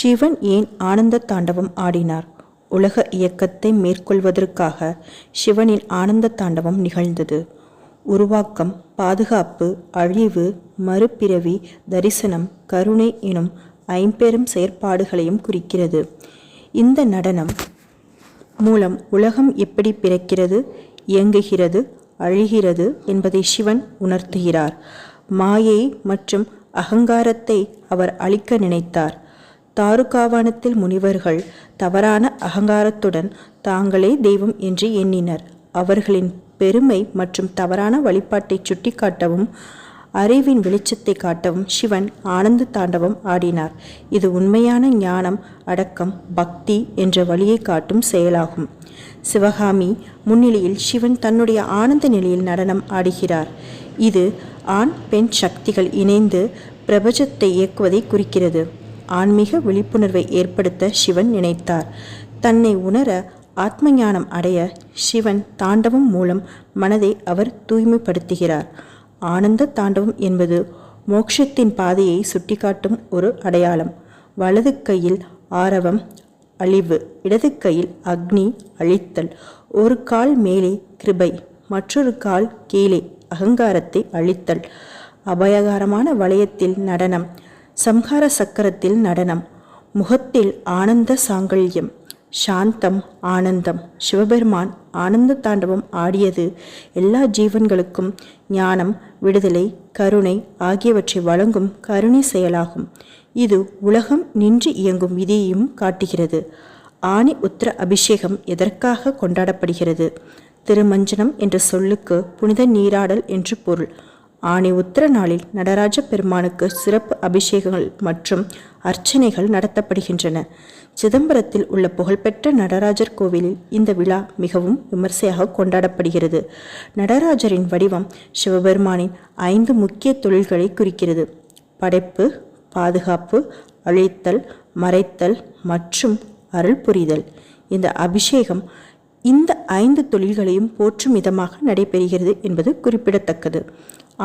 சிவன் ஏன் ஆனந்த தாண்டவம் ஆடினார்? உலக இயக்கத்தை மேற்கொள்வதற்காக சிவனின் ஆனந்த தாண்டவம் நிகழ்ந்தது. உருவாக்கம் பாதுகாப்பு அழிவு மறுபிறவி தரிசனம் கருணை எனும் ஐம்பெரும் செயற்பாடுகளையும் குறிக்கிறது. இந்த நடனம் மூலம் உலகம் எப்படி பிறக்கிறது இயங்குகிறது அழிகிறது என்பதை சிவன் உணர்த்துகிறார். மாயை மற்றும் அகங்காரத்தை அவர் அழிக்க நினைத்தார். தாருகாவனத்தில் முனிவர்கள் தவறான அகங்காரத்துடன் தாங்களே தெய்வம் என்று எண்ணினர். அவர்களின் பெருமை மற்றும் தவறான வழிபாட்டை சுட்டிக்காட்டவும் அறிவின் வெளிச்சத்தை காட்டவும் சிவன் ஆனந்த தாண்டவம் ஆடினார். இது உண்மையான ஞானம் அடக்கம் பக்தி என்ற வழியை காட்டும் செயலாகும். சிவகாமி முன்னிலையில் சிவன் தன்னுடைய ஆனந்த நிலையில் நடனம் ஆடுகிறார். இது ஆண் பெண் சக்திகள் இணைந்து பிரபஞ்சத்தை இயக்குவதை குறிக்கிறது. ஆன்மீக விழிப்புணர்வை ஏற்படுத்த சிவன் நினைத்தார். தன்னை உணர ஆத்ம ஞானம் அடைய சிவன் தாண்டவம் மூலம் மனதை அவர் தூய்மைப்படுத்துகிறார். ஆனந்த தாண்டவம் என்பது மோட்சத்தின் பாதையை சுட்டிக்காட்டும் ஒரு அடையாளம். வலது கையில் ஆரவம் அழிவு இடது கையில் அக்னி அழித்தல் ஒரு கால் மேலே கிருபை மற்றொரு கால் கீழே அகங்காரத்தை அழித்தல் அபயகாரமான வளையத்தில் நடனம் சம்ஹார சக்கரத்தில் நடனம். முகத்தில் ஆனந்த சாங்கல்யம். சாந்தம் ஆனந்தம். சிவபெருமான் ஆனந்த தாண்டவம் ஆடியது. எல்லா ஜீவன்களுக்கும் ஞானம் விடுதலை கருணை ஆகியவற்றை வழங்கும் கருணை செயலாகும். இது உலகம் நின்று இயங்கும் விதியையும் காட்டுகிறது. ஆணி உத்திர அபிஷேகம் எதற்காக கொண்டாடப்படுகிறது? திருமஞ்சனம் என்ற சொல்லுக்கு புனித நீராடல் என்று பொருள். ஆணி உத்திர நாளில் நடராஜ பெருமானுக்கு சிறப்பு அபிஷேகங்கள் மற்றும் அர்ச்சனைகள் நடத்தப்படுகின்றன. சிதம்பரத்தில் உள்ள புகழ்பெற்ற நடராஜர் கோவிலில் இந்த விழா மிகவும் விமர்சையாக கொண்டாடப்படுகிறது. நடராஜரின் வடிவம் சிவபெருமானின் ஐந்து முக்கிய தொழில்களை குறிக்கிறது. படைப்பு பாதுகாப்பு அழித்தல் மறைத்தல் மற்றும் அருள் புரிதல். இந்த அபிஷேகம் இந்த ஐந்து தொழில்களையும் போற்றும் விதமாக நடைபெறுகிறது என்பது குறிப்பிடத்தக்கது.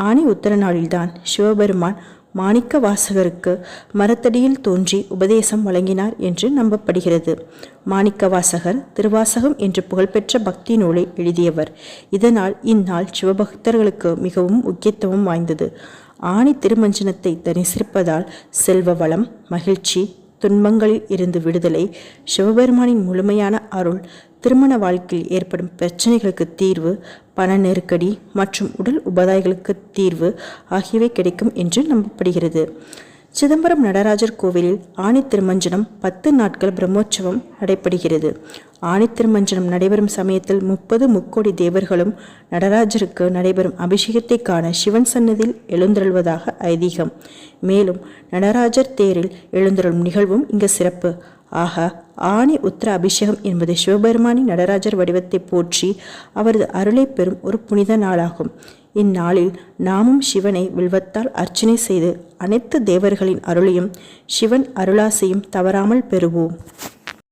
ஆணி உத்தர நாளில்தான் சிவபெருமான் மாணிக்க வாசகருக்கு மரத்தடியில் தோன்றி உபதேசம் வழங்கினார் என்று நம்பப்படுகிறது. மாணிக்க வாசகர் திருவாசகம் என்று புகழ்பெற்ற பக்தி நூலை எழுதியவர். இதனால் இந்நாள் சிவபக்தர்களுக்கு மிகவும் முக்கியத்துவம் வாய்ந்தது. ஆணி திருமஞ்சனத்தை தரிசிப்பதால் செல்வ வளம் மகிழ்ச்சி துன்பங்களில் இருந்து விடுதலை சிவபெருமானின் முழுமையான அருள் திருமண வாழ்க்கையில் ஏற்படும் பிரச்சனைகளுக்கு தீர்வு பண நெருக்கடி மற்றும் உடல் உபாதைகளுக்கு தீர்வு ஆகியவை கிடைக்கும் என்று நம்பப்படுகிறது. சிதம்பரம் நடராஜர் கோவிலில் ஆணி திருமஞ்சனம் பத்து நாட்கள் பிரம்மோற்சவம் நடைபெறுகிறது. ஆணி திருமஞ்சனம் நடைபெறும் சமயத்தில் முப்பது முக்கோடி தேவர்களும் நடராஜருக்கு நடைபெறும் அபிஷேகத்தை காண சிவன் சன்னதியில் எழுந்தருள்வதாக ஐதீகம். மேலும் நடராஜர் தேரில் எழுந்தருளும் நிகழ்வும் இங்கு சிறப்பு. ஆக ஆணி உத்திர அபிஷேகம் என்பது சிவபெருமானி நடராஜர் வடிவத்தை போற்றி அவரது அருளை பெறும் ஒரு புனித நாளாகும். இந்நாளில் நாமும் சிவனை வில்வத்தால் அர்ச்சனை செய்து அனைத்து தேவர்களின் அருளையும் சிவன் அருளாசையும் தவறாமல் பெறுவோம்.